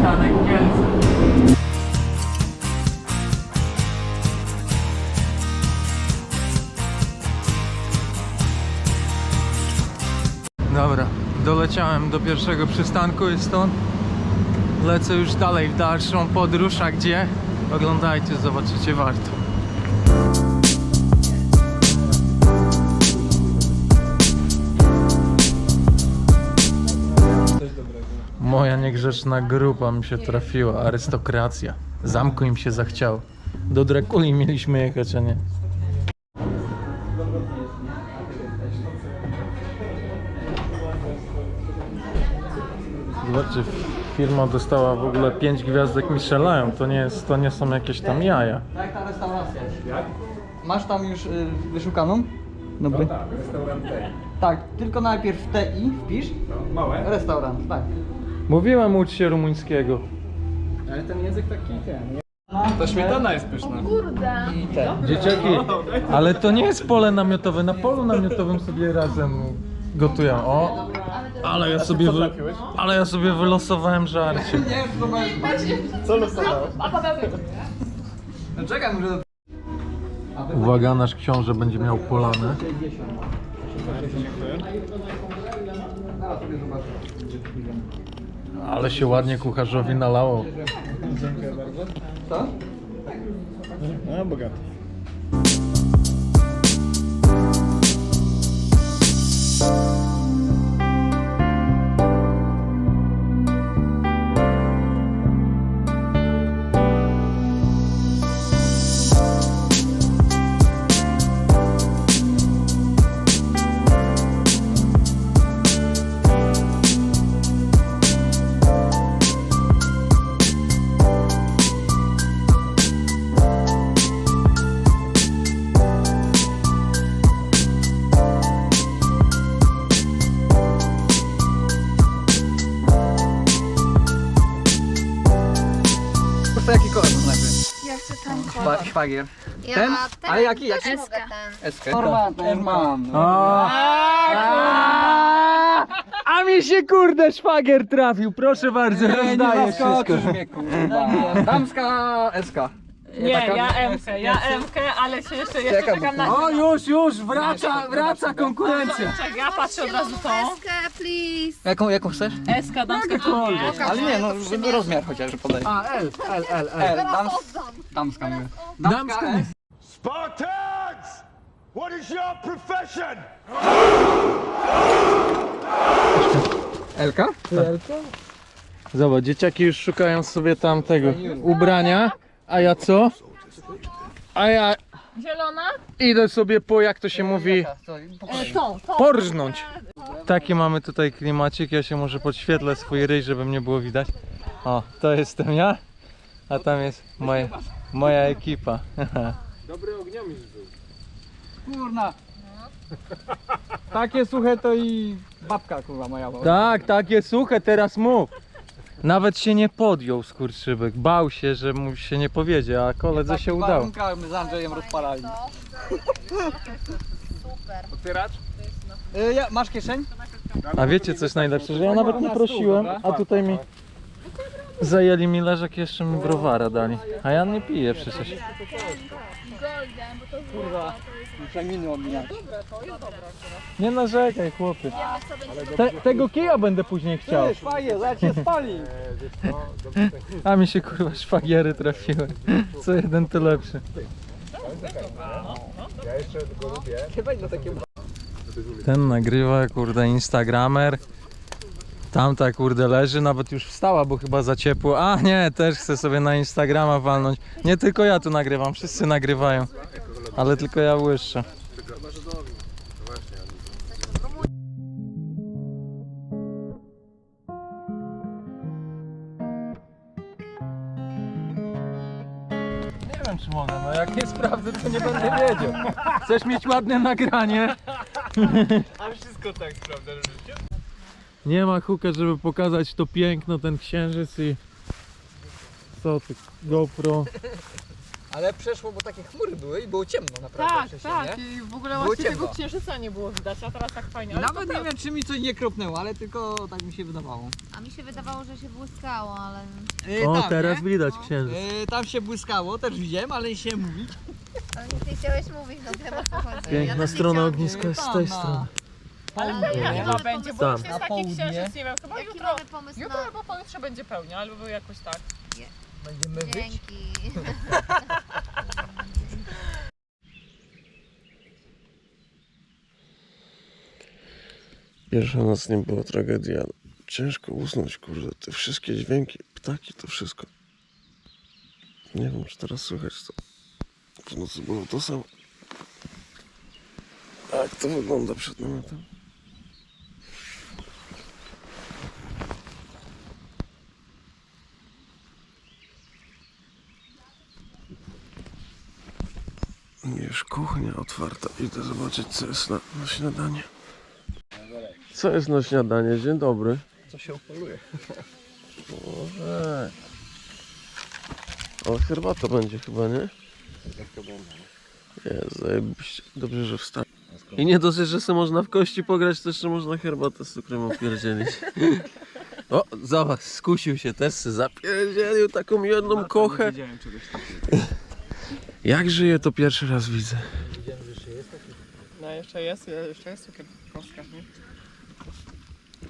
przystanek Kielce. Dobra, doleciałem do pierwszego przystanku i stąd lecę już dalej w dalszą podróż, a gdzie? Oglądajcie, zobaczycie, warto. Moja niegrzeczna grupa mi się trafiła, arystokracja. Zamku im się zachciało. Do Drakuli mieliśmy jechać, a nie. Zobaczcie, firma dostała w ogóle 5 gwiazdek Michelin. To nie, jest, to nie są jakieś tam jaja. Jak ta restauracja? Masz tam już y, wyszukaną? Dobry. Tak, restaurant tej. Tak, tylko najpierw TI wpisz. No, małe. Restaurant, tak. Mówiłem ucz się rumuńskiego. Ale ten język taki ten. nie? No, Ta śmietana jest pyszna. I ten. Dzieciaki, ale to nie jest pole namiotowe. Na polu namiotowym sobie razem gotują. O, ale ja sobie, wy... ale ja sobie wylosowałem żarcie. Nie, to masz... Co losowałeś? No czekaj, może... Uwaga, nasz książę będzie miał polane. Zaraz sobie zobaczę. Ale się ładnie kucharzowi nalało. Dziękuję bardzo. Co? No, bogaty. Chcę ten szwagier. Ja Ten? ten Ale jaki? też jaki? mogę ten. To mam. A mi się kurde szwagier trafił, proszę bardzo, rozdaję wszystko. Damska SK. Nie, taka- ja MK, ja MK, ale się jeszcze, jeszcze Czekam. czekam na... O już, już, wraca, wraca konkurencja. Czekaj, ja patrzę od razu tą. Eskę, please. Jaką, jaką chcesz? SK, damska nie? Ale nie, no żeby rozmiar chociaż podaj. A, L, L, L, L. E, dams, damska mówię. Damska. Spartans! What is your profession? Elka? Zobacz, dzieciaki już szukają sobie tam tego ubrania, a ja co? A ja Zielona? idę sobie po, jak to się mówi, E, tą, tą. porżnąć. Taki mamy tutaj klimacik, ja się może podświetlę swój ryj, żeby mnie było widać. O, to jestem ja, a tam jest moja, moja ekipa. Dobry ogniomistrz był. Kurna. Takie suche to i babka kurwa moja. była. Tak, takie suche, teraz mów. Nawet się nie podjął skurczybyk, bał się, że mu się nie powiedzie, a koledze się udało. rynka my z Andrzejem rozpalali. Otwieracz? Y, ja, masz kieszeń? A wiecie coś najlepsze, że ja nawet nie prosiłem, a tutaj mi zajęli mi leżek jeszcze mi browara dali. A ja nie piję przecież. Kurwa. Muszę miny ominąć. Nie narzekaj chłopie. Te, tego kija będę później chciał. Ty, szwagier, zaraz się spali. A mi się kurwa szwagiery trafiły. Co jeden to lepszy. Ja jeszcze go lubię. Takie... Ten nagrywa, kurde, instagramer. Tamta kurde leży, nawet już wstała, bo chyba za ciepło. A nie, też chcę sobie na Instagrama walnąć. Nie tylko ja tu nagrywam, wszyscy nagrywają. Ale tylko ja łyszczę. Nie wiem czy no jak nie sprawdzę to nie będę wiedział. Chcesz mieć ładne nagranie? A wszystko tak sprawdza życie? Nie ma huka, żeby pokazać to piękno, ten księżyc i co ty, GoPro. Ale przeszło, bo takie chmury były i było ciemno naprawdę Tak, wcześniej, tak. nie? I w ogóle Było właśnie ciemno. tego księżyca nie było widać, a teraz tak fajnie. Ale Nawet to nie wiem, czy mi coś nie kropnęło, ale tylko tak mi się wydawało. A mi się wydawało, że się błyskało, ale Yy, O, tam, teraz nie? widać księżyc. Yy, tam się błyskało, też widziałem, ale nie się mówić. ale nic nie chciałeś mówić, no wiem o co chodzi. Piękna strona ogniska jest z tej na strony. Ale nie? chyba będzie, bo Tam. już jest Na taki południe. księżyc, nie wiem, chyba Jaki jutro. mamy pomysł Jutro na... albo pojutrze będzie pełnia, albo jakoś tak. Będziemy być. Dzięki. Pierwsza noc nie była tragedia. Ciężko usnąć, kurde. Te wszystkie dźwięki, ptaki, to wszystko. Nie wiem, czy teraz słychać to. W nocy było to samo. A jak to wygląda przed namiotem? Już kuchnia otwarta. Idę zobaczyć, co jest na, na śniadanie. Co jest na śniadanie? Dzień dobry. Co się upoluje? Może. O, herbata będzie chyba, nie? Zajebiście. Dobrze, że wstał. I nie dosyć, że sobie można w kości pograć, to jeszcze można herbatę z cukrem opierdzielić. O, zobacz, skusił się też, se zapierdzielił taką jedną kochę. Widziałem czegoś takiego. Jak żyje, to pierwszy raz widzę. No jeszcze jest, jeszcze jest cukier w kostkach, nie?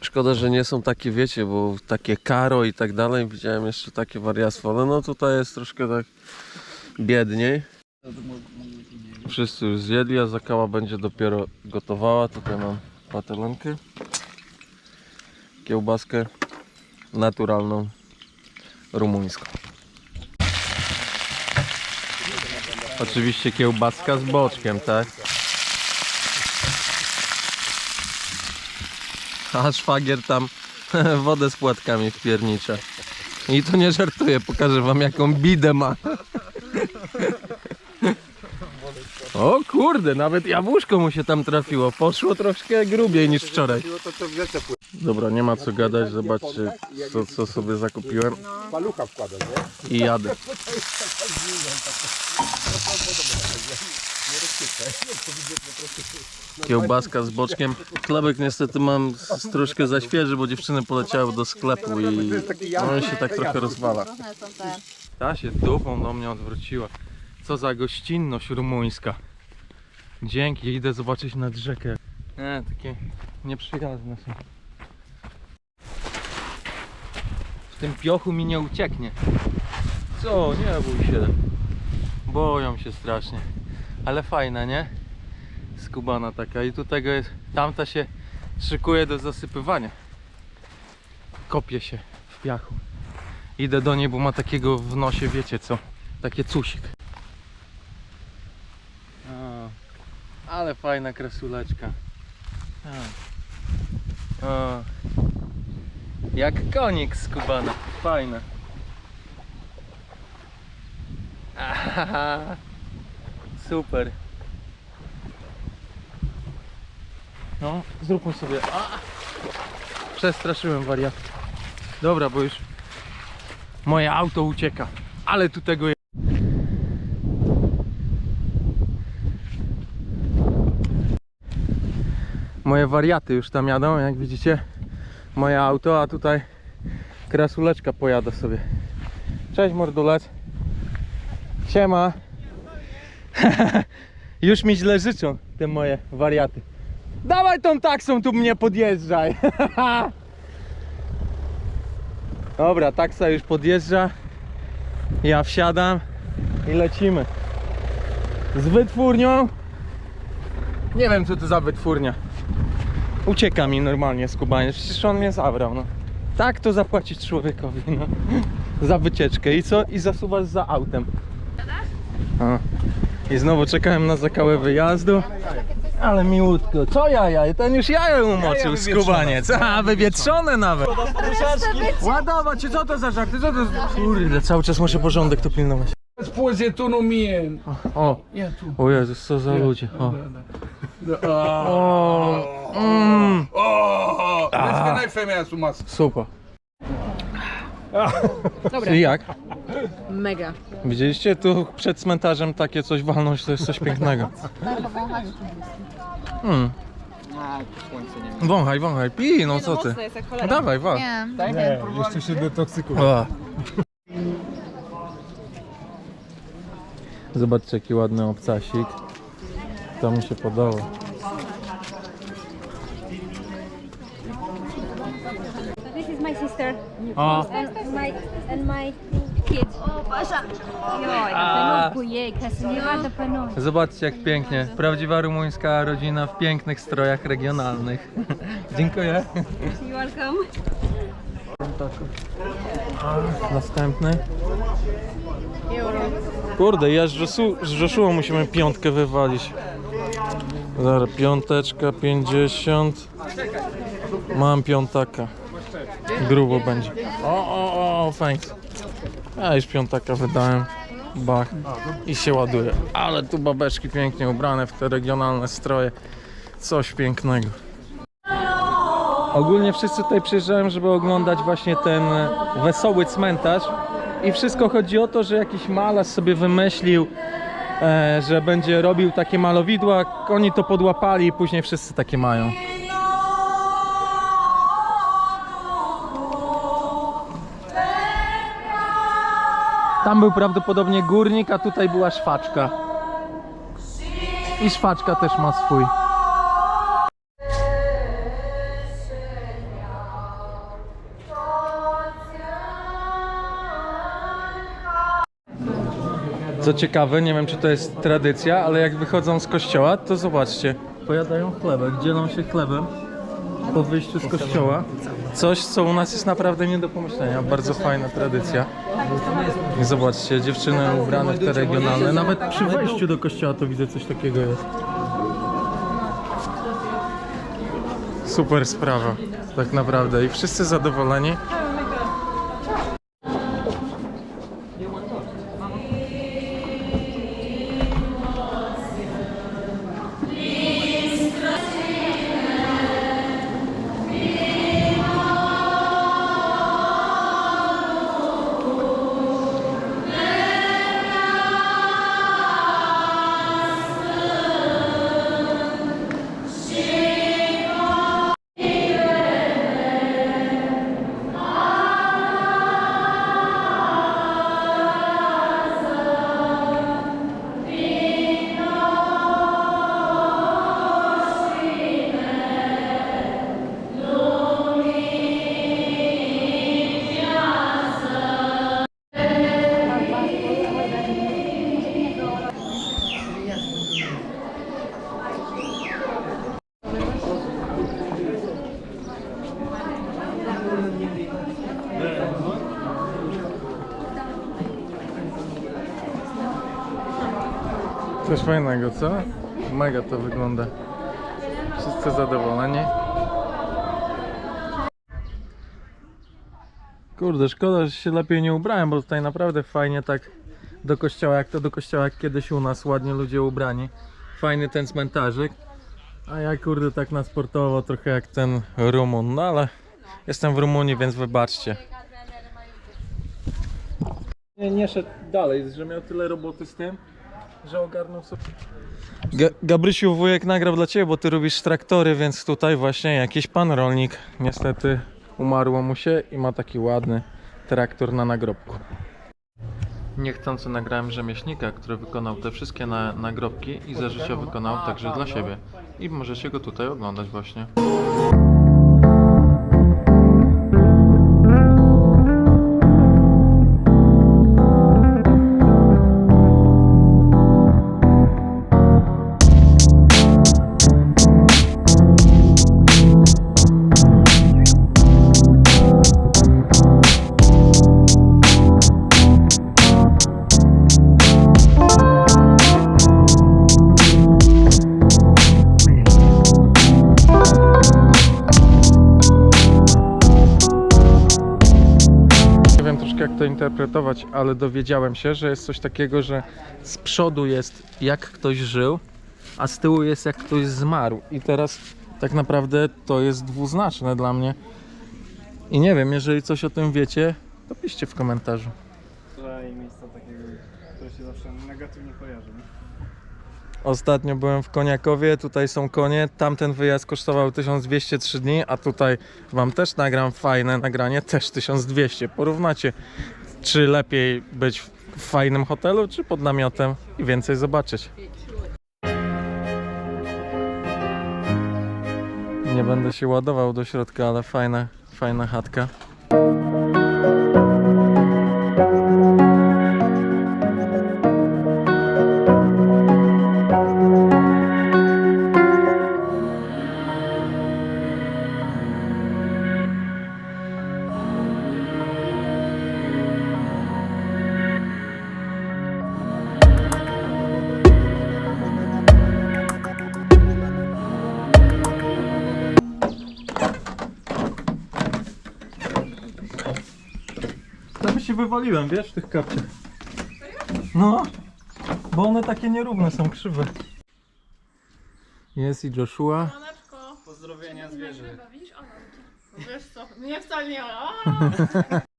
Szkoda, że nie są takie, wiecie, bo takie karo i tak dalej, widziałem jeszcze takie wariactwo, ale no tutaj jest troszkę tak biedniej. Wszyscy już zjedli, a zakała będzie dopiero gotowała. Tutaj mam patelenkę, kiełbaskę naturalną, rumuńską. Oczywiście kiełbaska z boczkiem, tak? A szwagier tam wodę z płatkami wpiernicza. I to nie żartuję, pokażę wam jaką bidę ma. O kurde, nawet jabłuszko mu się tam trafiło. Poszło troszkę grubiej niż wczoraj. Dobra, nie ma co gadać, zobaczcie co, co sobie zakupiłem palucha wkłada, nie? i jadę. Kiełbaska z boczkiem. Chlebek niestety mam troszkę za świeży, bo dziewczyny poleciały do sklepu i on się tak trochę rozwala. Ta się dupą do mnie odwróciła. Co za gościnność rumuńska. Dzięki, idę zobaczyć nad rzekę. Nie, takie nieprzyjazne są. W tym piochu mi nie ucieknie. Co, nie bój się. Boją się strasznie. Ale fajna, nie? Skubana taka. I tu tego jest. Tamta się szykuje do zasypywania. Kopie się w piachu. Idę do niej, bo ma takiego w nosie, wiecie co? Takie cusik. O, ale fajna kresuleczka. O. O. Jak konik z Kubana. Fajna. Super. No, zróbmy sobie. A! Przestraszyłem wariat. Dobra, bo już moje auto ucieka. Ale tu tego Moje wariaty już tam jadą, jak widzicie. Moje auto, a tutaj krasuleczka pojada sobie. Cześć mordulec. Siema. już mi źle życzą te moje wariaty. Dawaj tą taksą tu mnie podjeżdżaj. Dobra, taksa już podjeżdża. Ja wsiadam i lecimy. Z wytwórnią. Nie wiem co to za wytwórnia. Ucieka mi normalnie z Kubanie, przecież on mnie zabrał, no. Tak to zapłacić człowiekowi, no. Za wycieczkę. I co? I zasuwasz za autem. A. I znowu czekałem na zakałę wyjazdu. Ale miłutko. Co jaja? Ten już jaja umoczył skubaniec. A, wywietrzone nawet. Ładować co to za żarty? Co to za... Kurde, cały czas muszę porządek tu pilnować. Spozie tu no mien. O, Ja tu. o Jezus, co za ludzie. O. O, mm, get knife me as mas. super. I jak? Mega. Widzieliście tu przed cmentarzem takie coś walnąć, to jest coś pięknego. Hmm. A, słońce nie ma. Wąchaj, wąchaj, pij, no co ty. Jest jak No cholera. dawaj, wal. Nie. Jeszcze się detoksykuje. O. Zobaczcie jaki ładny obcasik. To mi się podoba. This is my sister O, and my and my kids. Pasha. Joj, panówku jej, kasniewa panowie. zobaczcie jak pięknie. Prawdziwa rumuńska rodzina w pięknych strojach regionalnych. Dziękuję. You welcome. Następny. Kurde, ja z, Josu, z musimy piątkę wywalić. Zaraz, piąteczka, 50. Mam piątaka. Grubo będzie. O, o, o, thanks. Ja już piątaka wydałem. Bach. I się ładuje. Ale tu babeczki pięknie ubrane w te regionalne stroje. Coś pięknego. Ogólnie wszyscy tutaj przyjeżdżają, żeby oglądać właśnie ten wesoły cmentarz. I wszystko chodzi o to, że jakiś malarz sobie wymyślił, e, że będzie robił takie malowidła. Oni to podłapali i później wszyscy takie mają. Tam był prawdopodobnie górnik, a tutaj była szwaczka. I szwaczka też ma swój. Co ciekawe, nie wiem czy to jest tradycja, ale jak wychodzą z kościoła, to zobaczcie, pojadają chlebek, dzielą się chlebem po wyjściu z kościoła. Coś, co u nas jest naprawdę nie do pomyślenia. Bardzo fajna tradycja. I zobaczcie, dziewczyny ubrane w te regionalne. Nawet przy wejściu do kościoła to widzę coś takiego jest. Super sprawa, tak naprawdę. I wszyscy zadowoleni. Fajnego, co? Mega to wygląda. Wszyscy zadowoleni. Kurde, szkoda, że się lepiej nie ubrałem, bo tutaj naprawdę fajnie tak do kościoła, jak to do kościoła jak kiedyś u nas, ładnie ludzie ubrani. Fajny ten cmentarzyk. A ja kurde tak na sportowo, trochę jak ten Rumun, no ale jestem w Rumunii, więc wybaczcie. Nie, nie szedł dalej, że miał tyle roboty z tym, że ogarnął sobie. Ga- Gabrysiu, wujek nagrał dla Ciebie, bo Ty robisz traktory, więc tutaj właśnie jakiś pan rolnik niestety umarło mu się i ma taki ładny traktor na nagrobku. Niechcący nagrałem rzemieślnika, który wykonał te wszystkie na, nagrobki i za życia wykonał także dla siebie. I możecie go tutaj oglądać właśnie. To interpretować, ale dowiedziałem się, że jest coś takiego, że z przodu jest jak ktoś żył, a z tyłu jest jak ktoś zmarł. I teraz tak naprawdę to jest dwuznaczne dla mnie. I nie wiem, jeżeli coś o tym wiecie, To piszcie w komentarzu. Ostatnio byłem w Koniakowie, tutaj są konie. Tamten wyjazd kosztował 1203 dni, a tutaj wam też nagram fajne nagranie, też 1200. Porównacie, czy lepiej być w fajnym hotelu, czy pod namiotem i więcej zobaczyć. Nie będę się ładował do środka, ale fajna, fajna chatka. Wywaliłem, wiesz, w tych kapciach. No, bo one takie nierówne są, krzywe. Jest i Joshua. Słoneczko. Pozdrowienia zwierzy. Wiesz co? Nie wcale nie. A!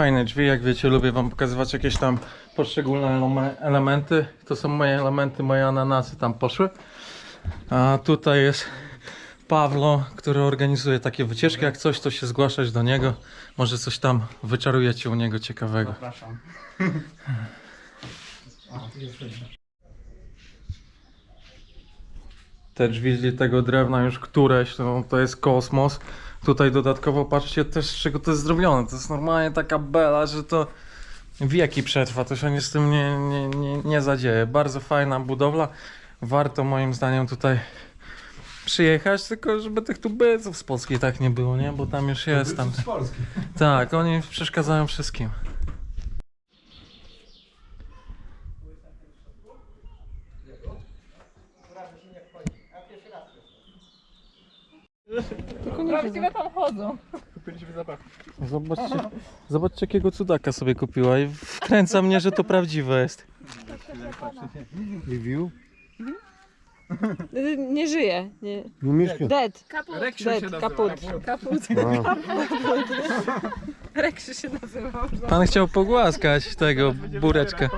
Fajne drzwi, jak wiecie, lubię wam pokazywać jakieś tam poszczególne eleme- elementy. To są moje elementy, moje ananasy tam poszły. A tutaj jest Pawlo, który organizuje takie wycieczki. Jak coś, to się zgłaszać do niego. Może coś tam wyczarujecie u niego ciekawego. Zapraszam. Te drzwi z litego drewna już któreś, to, to jest kosmos. Tutaj dodatkowo patrzcie też z czego to jest zrobione. To jest normalnie taka bela, że to wieki przetrwa. To się nie z tym nie, nie, nie, nie zadzieje. Bardzo fajna budowla. Warto moim zdaniem tutaj przyjechać, tylko żeby tych tubylców z Polski tak nie było, nie? Bo tam już jest tam. Z Polski. Tak, oni przeszkadzają wszystkim. Prawdziwe tam chodzą. Kupiliśmy zapach. Zobaczcie, zobaczcie jakiego cudaka sobie kupiła i wkręca mnie, że to prawdziwe jest. Review? Nie żyje. Nie. Nie mieszka. Dead. Reksiu Dead. się nazywa. Kaput. Kaput. Reksiu się nazywał. Pan chciał pogłaskać tego bureczka.